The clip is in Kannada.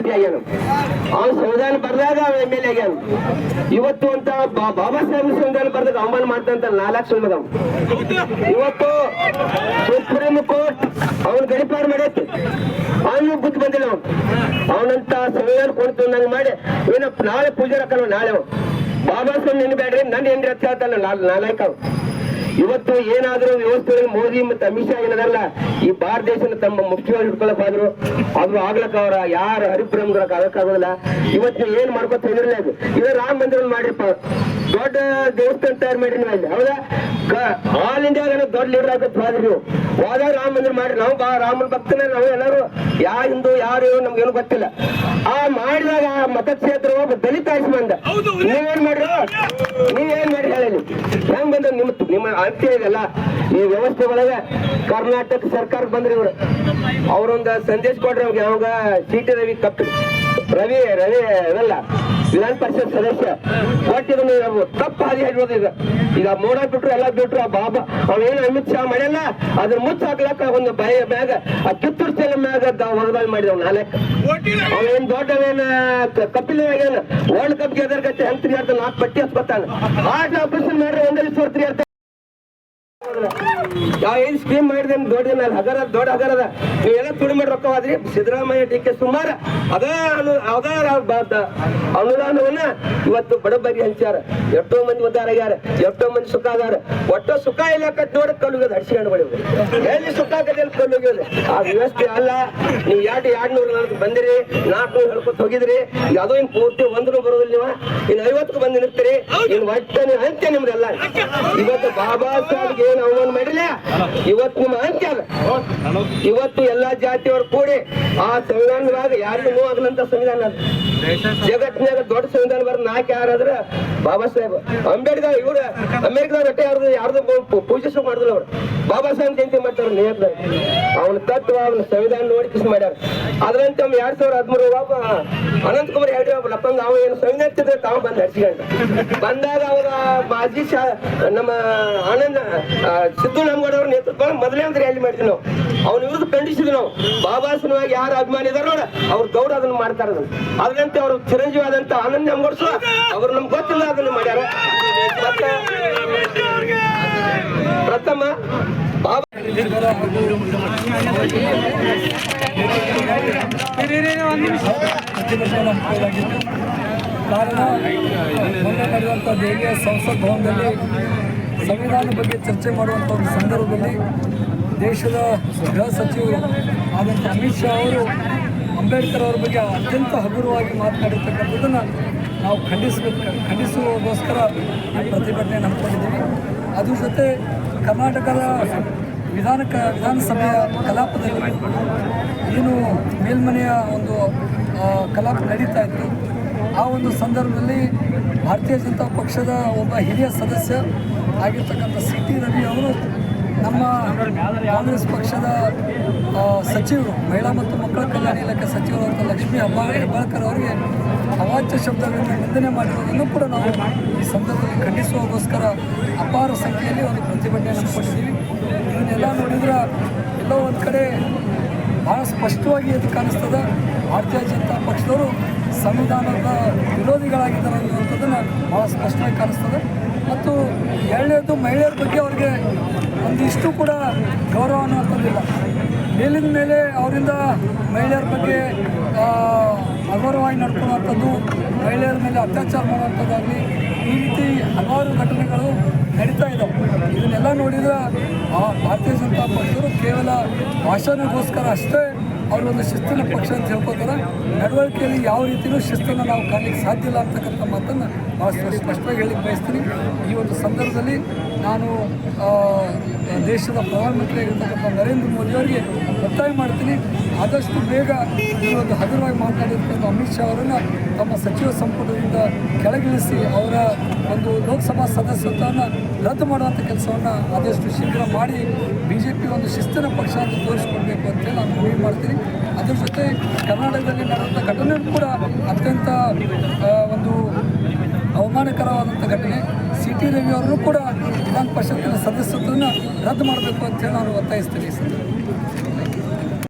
ಆಗ್ಯಾನ ಅವ್ನು ಸಂವಿಧಾನ ಬರ್ದಾಗ ಅವ ಎಂ ಎಲ್ ಎ ಆಗ್ಯಾನ ಇವತ್ತು ಅಂತ ಬಾಬಾ ಸಾಹೇಬ್ ಸಂವಿಧಾನ ಬರ್ದಾಗ ಅವಮಾನ ಮಾಡ್ತಂತ ನಾಲ್ಕು ಸುಳ್ಮಗ ಇವತ್ತು ಸುಪ್ರೀಂ ಕೋರ್ಟ್ ಅವನ್ ಗಡಿಪಾರ ಮಾಡೈತಿ. ಅವನು ಬುದ್ಧಿ ಬಂದಿಲ್ಲ ಅವನು. ಅವನಂತ ಸಂವಿಧಾನ ಕೊಡ್ತು ನಂಗೆ ಮಾಡಿ ಏನಪ್ಪ ನಾಳೆ ಪೂಜೆ ಹಾಕಲ್ಲ ನಾಳೆ. ಬಾಬಾ ಸಾಹೇಬ್ ನೆನ್ಬೇಡ್ರಿ ನನ್ನ ಏನ್ರಿ ಅಂತ ಹೇಳ್ತಾನ ನಾಲ್ಕು. ಇವತ್ತು ಏನಾದ್ರೂ ವ್ಯವಸ್ಥೆ ಮೋದಿ ಮತ್ತು ಅಮಿತ್ ಶಾ ಏನದಲ್ಲ ಈ ಭಾರತ ದೇಶನ ತಮ್ಮ ಮುಖ್ಯವಾಗಿ ಹಿಡ್ಕೊಳಕ್ ಆದ್ರು ಆಗ್ಲಕ್ಕ ಅವರ ಯಾರ ಹರಿಬ್ರಹ್ಮಗಳಕ್ಕೆ ಆಗಕ್ಕಾಗೋದಿಲ್ಲ ಇವತ್ತು ಏನ್ ಮಾಡ್ಕೊತ ಅದು. ಇದು ರಾಮ ಮಂದಿರ ಮಾಡಿರಪ್ಪ. ದೊಡ್ಡ ದೇವಸ್ಥಾನ ತಯಾರು ಮಾಡಿ ನೀವು ಅಲ್ಲಿ. ಹೌದಾ? ದೊಡ್ಡ ಲೀಡರ್ ಆಗತ್ ಹೋದ್ರಿ ನೀವು ಹೋದಾಗ ರಾಮ ಮಂದಿರ ಮಾಡಿ ನಾವು ಬಾ ರಾಮನ ಭಕ್ತನ ನಾವು ಎಲ್ಲರೂ ಯಾ ಹಿಂದೂ ಯಾರು ನಮ್ಗೇನು ಗೊತ್ತಿಲ್ಲ. ಆ ಮಾಡಿದಾಗ ಆ ಮತಕ್ಷೇತ್ರ ಒಬ್ಬ ದಲಿತ ಆಯ್ಸಿ ಬಂದ ನೀವೇನ್ ಮಾಡ್ರಿ? ನೀವೇನ್ ಮಾಡಿ ಹೇಳಿ ಹೆಂಗ್ ಬಂದ ನಿಮ್ಮ ನಿಮ್ಮ ಅಂತ್ಯ ಇದೆಲ್ಲ ಈ ವ್ಯವಸ್ಥೆ ಒಳಗೆ ಕರ್ನಾಟಕ ಸರ್ಕಾರ ಬಂದ್ರಿ ಇವ್ರು. ಅವ್ರೊಂದು ಸಂದೇಶ ಕೊಡ್ರಿ ಅವ್ರಿಗೆ ಯಾವಾಗ ಟಿ ರವಿ ಕಪ್ಪಿ ರವಿ ರವಿ ಇದಲ್ಲ ವಿಧಾನ ಪರಿಷತ್ ಸದಸ್ಯ. ಒಟ್ಟಿದನ್ನು ಇದನ್ನು ತಪ್ಪು ಹಾದಿ ಹಿಡಿಯೋದು ಈಗ ಈಗ ಮೋಡ ಬಿಟ್ರು, ಎಲ್ಲ ಬಿಟ್ರು, ಆ ಬಾಬಾ, ಅವೇನು ಅಮಿತ್ ಶಾ ಮಾಡ್ಯಲ್ಲ ಅದ್ರ ಮುಚ್ಚ ಹಾಕ್ಲಕ್ಕ ಒಂದು ಭಯ ಮ್ಯಾಗ, ಆ ಕಿತ್ತೂರು ಸೇಲ ಮ್ಯಾಗ ಹೊರದಾಗಿ ಮಾಡಿದವ್ ನಾಲ್ಕು ಅವೇನ್ ದೊಡ್ಡವೇನ ಕಪಿಲ್ ಏನ ವರ್ಲ್ಡ್ ಕಪ್ ಗೆದರ್ಗತ್ತೆ ಹೆಂಗ್ ತಿರ್ಗಾಡ್ತಾನ? ನಾಲ್ಕು ಪಟ್ಟಿ ಹಚ್ಕೊತಾನ ಆಟ ಆಪರೇಷನ್ ಮಾಡ್ರಿ ಒಂದೇ ಸೋರ್ ತಿರ್ಗಾಡ್ತಾನ. ಯಾವ ಏನ್ ಸ್ಕೀಮ್ ಮಾಡಿದೆ ದೊಡ್ಡ ಹಗರ ದೊಡ್ಡ ಹಗರದ. ನೀವೆಲ್ಲ ತುಡಿ ಮಾಡಿ ರೊಕ್ಕ ಹೋದ್ರಿ. ಸಿದ್ದರಾಮಯ್ಯ ಡಿ ಕೆ ಸುಮಾರ ಅದ ಅನು ಅದ ಅನುದಾನವನ್ನ ಇವತ್ತು ಬಡಬರಿ ಹಂಚಾರ ಎಷ್ಟೋ ಮಂದಿ ಉದ್ದಾರ ಆಗ್ಯಾರ, ಎಷ್ಟೋ ಮಂದಿ ಸುಖ ಆಗಾರ ಒಟ್ಟು ಸುಖ ಇಲ್ಲ ಕಟ್ ನೋಡ ಕಲ್ಲುಗದ ಹಡ್ಸ್ಕೊಂಡು ಬಳಿ ಎಲ್ಲಿ ಸುಖ ಆಗದಲ್ಲಿ ಕಲ್ಲುಗ್ಯದ ಆ ವ್ಯವಸ್ಥೆ ಅಲ್ಲ. ನೀವು ಎರಡು ಎರಡ್ ನೂರ ನಾಲ್ಕು ಬಂದಿರಿ ನಾಲ್ಕು ಹೇಳ್ಕೊತ ಹೋಗಿದ್ರಿ. ಯಾವುದೋ ಅದು ಇನ್ ಪೂರ್ತಿ ಒಂದನು ಬರೋದಿಲ್ಲ ನೀವು. ಇನ್ನು ಐವತ್ತು ಬಂದು ನಿಲ್ತೀರಿ ಇನ್ನು ಒಟ್ಟೆ ನೀವು ಅಂತ್ಯ ನಿಮ್ದೆಲ್ಲ. ಇವತ್ತು ಬಾಬಾ ಸಾಹೇಬ್ಗೆ ಏನು ಅವಮಾನ ಮಾಡಿಲ್ಲ ಇವತ್ತು ನಿಮ್ಮ ಅಂತ್ಯ ಇವತ್ತು ಎಲ್ಲಾ ಜಾತಿಯವರು ಕೂಡಿ ಆ ಸಂವಿಧಾನದಾಗ ಯಾರಿಗೂ ನೋವು ಆಗಲಂತ ಸಂವಿಧಾನ ಅದು. ಜಗತ್ತಿನಾಗ ದೊಡ್ಡ ಸಂವಿಧಾನ ಬರ ನಾಲ್ಕು ಯಾರಾದ್ರ ಬಾಬಾ ಸಾಹೇಬ್ ಅಂಬೇಡ್ಕರ್ ಇವ್ರ ಅಮೆರಿಕದ ರೊಟ್ಟೆ ಯಾರ್ದು ಯಾರ್ದು ಪೂಜಿಸು ಮಾಡಿದ್ರು ಅವ್ರು. ಬಾಬಾ ಸಾಹೇಬ್ ಜಯಂತಿ ಮಾಡ್ತಾರ ನೇರ ಅವನ ತತ್ವ ಅವನ ಸಂವಿಧಾನ ನೋಡಿ ಕಿಸ್ ಮಾಡ್ಯಾರ. ಅದ್ರಂತ ಅವ್ನು ಎರಡ್ ಸಾವಿರದ ಹದಿಮೂರು ಬಾಬ ಅನಂತ ಕುಮಾರ್ ಹೇಳಿ ಒಬ್ಬ ಲಪ್ಪಂಗ ಅವ ಏನು ಸಂವಿಧಾನ ತಿಂದ್ರೆ ತಾವು ಬಂದ ಹಚ್ಕೊಂಡ ಬಂದಾಗ ಅವ್ರ ಮಾಜಿ ನಮ್ಮ ಆನಂದ ಸಿದ್ದು ಸಿದ್ದು ನಮ್ಗೌಡ ಅವ್ರ ನೇತೃತ್ವ ಮೊದಲೇ ಒಂದು ರ್ಯಾಲಿ ಮಾಡಿದ್ವಿ ನಾವು. ಅವ್ನ ವಿರುದ್ಧ ಖಂಡಿಸಿದ್ವಿ ನಾವು. ಬಾಬಾ ಸಲುವಾಗಿ ಯಾರು ಅಭಿಮಾನಿ ಇದಾರ ನೋಡ, ಅವ್ರ ಗೌಡ ಅದನ್ನ ಮಾಡ್ತಾರ ಅದ್ರಂತೆ ಅವ್ರ ಚಿರಂಜೀವಿ ಆದಂತ ಆನಂದ್ ಅವ್ರು ನಮ್ಗೆ ಗೊತ್ತಿಲ್ಲ ಅದನ್ನ ಮಾಡ್ಯಾರ. ಪ್ರಥಮ, ಬಾಬಾ ಕಾರಣ ಮೊನ್ನೆ ನಡೆಯುವಂಥ ಸಂಸತ್ ಭವನದಲ್ಲಿ ಸಂವಿಧಾನ ಬಗ್ಗೆ ಚರ್ಚೆ ಮಾಡುವಂಥ ಒಂದು ಸಂದರ್ಭದಲ್ಲಿ ದೇಶದ ಗೃಹ ಸಚಿವರು ಆದಂಥ ಅಮಿತ್ ಶಾ ಅವರು ಅಂಬೇಡ್ಕರ್ ಅವರ ಬಗ್ಗೆ ಅತ್ಯಂತ ಹಗುರವಾಗಿ ಮಾತನಾಡಿರ್ತಕ್ಕಂಥದ್ದನ್ನು ನಾವು ಖಂಡಿಸಬೇಕು, ಖಂಡಿಸುವಗೋಸ್ಕರ ಈ ಪ್ರತಿಭಟನೆ ಹಮ್ಮಿಕೊಂಡಿದ್ದೀವಿ ಅದ್ರ ಜೊತೆ ಕರ್ನಾಟಕದ ವಿಧಾನ ವಿಧಾನಸಭೆಯ ಕಲಾಪದಲ್ಲಿ ಏನು ಮೇಲ್ಮನೆಯ ಒಂದು ಕಲಾಪ ನಡೀತಾ ಇತ್ತು. ಆ ಒಂದು ಸಂದರ್ಭದಲ್ಲಿ ಭಾರತೀಯ ಜನತಾ ಪಕ್ಷದ ಒಬ್ಬ ಹಿರಿಯ ಸದಸ್ಯ ಆಗಿರ್ತಕ್ಕಂಥ ಸಿ ಟಿ ರವಿ ಅವರು ನಮ್ಮ ಕಾಂಗ್ರೆಸ್ ಪಕ್ಷದ ಸಚಿವರು, ಮಹಿಳಾ ಮತ್ತು ಮಕ್ಕಳ ಕಲ್ಯಾಣ ಇಲಾಖೆ ಸಚಿವರಾದಂಥ ಲಕ್ಷ್ಮೀ ಹಬ್ಬ ಹೆಬ್ಬಾಳ್ಕರ್ ಅವರಿಗೆ ಅವಾಚ್ಯ ಶಬ್ದಗಳನ್ನು ನಿಂದನೆ ಮಾಡಿರೋದನ್ನು ಕೂಡ ನಾವು ಈ ಸಂದರ್ಭದಲ್ಲಿ ಖಂಡಿಸುವಗೋಸ್ಕರ ಅಪಾರ ಸಂಖ್ಯೆಯಲ್ಲಿ ಒಂದು ಪ್ರತಿಭಟನೆ ಕೊಟ್ಟಿದ್ದೀವಿ. ಇದನ್ನೆಲ್ಲ ನೋಡಿದ್ರೆ ಎಲ್ಲೋ ಒಂದು ಕಡೆ ಭಾಳ ಸ್ಪಷ್ಟವಾಗಿ ಎದ್ದು ಕಾಣಿಸ್ತದೆ. ಭಾರತೀಯ ಜನತಾ ಪಕ್ಷದವರು ಸಂವಿಧಾನದ ವಿರೋಧಿಗಳಾಗಿದ್ದಾರೆ ಅನ್ನುವಂಥದ್ದನ್ನು ಭಾಳ ಸ್ಪಷ್ಟವಾಗಿ ಕಾಣಿಸ್ತದೆ. ಮತ್ತು ಎರಡನೇದು ಮಹಿಳೆಯರ ಬಗ್ಗೆ ಅವ್ರಿಗೆ ಒಂದಿಷ್ಟು ಕೂಡ ಗೌರವ ಅನ್ನುವಂಥದ್ದಿಲ್ಲ. ಮೇಲಿನ ಮೇಲೆ ಅವರಿಂದ ಮಹಿಳೆಯರ ಬಗ್ಗೆ ಅಗೌರವವಾಗಿ ನಡ್ಕೊಳ್ಳುವಂಥದ್ದು ಮಹಿಳೆಯರ ಮೇಲೆ ಅತ್ಯಾಚಾರ ಮಾಡುವಂಥದ್ದಾಗಲಿ, ಈ ರೀತಿ ಹಲವಾರು ಘಟನೆಗಳು ನಡೀತಾ ಇದ್ದಾವೆ ಇದನ್ನೆಲ್ಲ ನೋಡಿದ್ರೆ ಭಾರತೀಯ ಜನತಾ ಪಕ್ಷರು ಕೇವಲ ಭಾಷಣಗೋಸ್ಕರ ಅಷ್ಟೇ ಅವರು ಒಂದು ಶಿಸ್ತಿನ ಪಕ್ಷ ಅಂತ ಹೇಳ್ಕೊತಾರೆ ನಡವಳಿಕೆಯಲ್ಲಿ ಯಾವ ರೀತಿಯೂ ಶಿಸ್ತನ್ನು ನಾವು ಕಾಣಲಿಕ್ಕೆ ಸಾಧ್ಯ ಇಲ್ಲ ಅಂತಕ್ಕಂಥ ಮಾತನ್ನು ಭಾಳ ಸ್ಪ- ಸ್ಪಷ್ಟವಾಗಿ ಹೇಳಿಕ್ಕೆ ಬಯಸ್ತೀನಿ. ಈ ಒಂದು ಸಂದರ್ಭದಲ್ಲಿ ನಾನು ದೇಶದ ಪ್ರಧಾನಮಂತ್ರಿ ಆಗಿರ್ತಕ್ಕಂಥ ನರೇಂದ್ರ ಮೋದಿ ಅವರಿಗೆ ಒತ್ತಾಯ ಮಾಡ್ತೀನಿ. ಆದಷ್ಟು ಬೇಗ ಇವತ್ತು ಹಗುರವಾಗಿ ಮಾತನಾಡಿರ್ತಕ್ಕಂಥ ಅಮಿತ್ ಶಾ ಅವರನ್ನು ತಮ್ಮ ಸಚಿವ ಸಂಪುಟದಿಂದ ಕೆಳಗಿಳಿಸಿ ಅವರ ಒಂದು ಲೋಕಸಭಾ ಸದಸ್ಯತ್ವವನ್ನು ರದ್ದು ಮಾಡುವಂಥ ಕೆಲಸವನ್ನು ಆದಷ್ಟು ಶೀಘ್ರ ಮಾಡಿ ಬಿ ಜೆ ಪಿ ಒಂದು ಶಿಸ್ತಿನ ಪಕ್ಷ ಅಂತ ತೋರಿಸ್ಕೊಡ್ಬೇಕು ಅಂತೇಳಿ ನಾನು ಮನವಿ ಮಾಡ್ತೀನಿ. ಅದ್ರ ಜೊತೆ ಕರ್ನಾಟಕದಲ್ಲಿ ನಡೆದಂಥ ಘಟನೆ ಕೂಡ ಅತ್ಯಂತ ಒಂದು ಅವಮಾನಕರವಾದಂಥ ಘಟನೆ. ಸಿ ಟಿ ರವಿ ಅವರನ್ನು ಕೂಡ ವಿಧಾನ ಪರಿಷತ್ತಿನ ಸದಸ್ಯತ್ವನ ರದ್ದು ಮಾಡಬೇಕು ಅಂತೇಳಿ ನಾನು ಒತ್ತಾಯಿಸ್ತೀನಿ ಈ.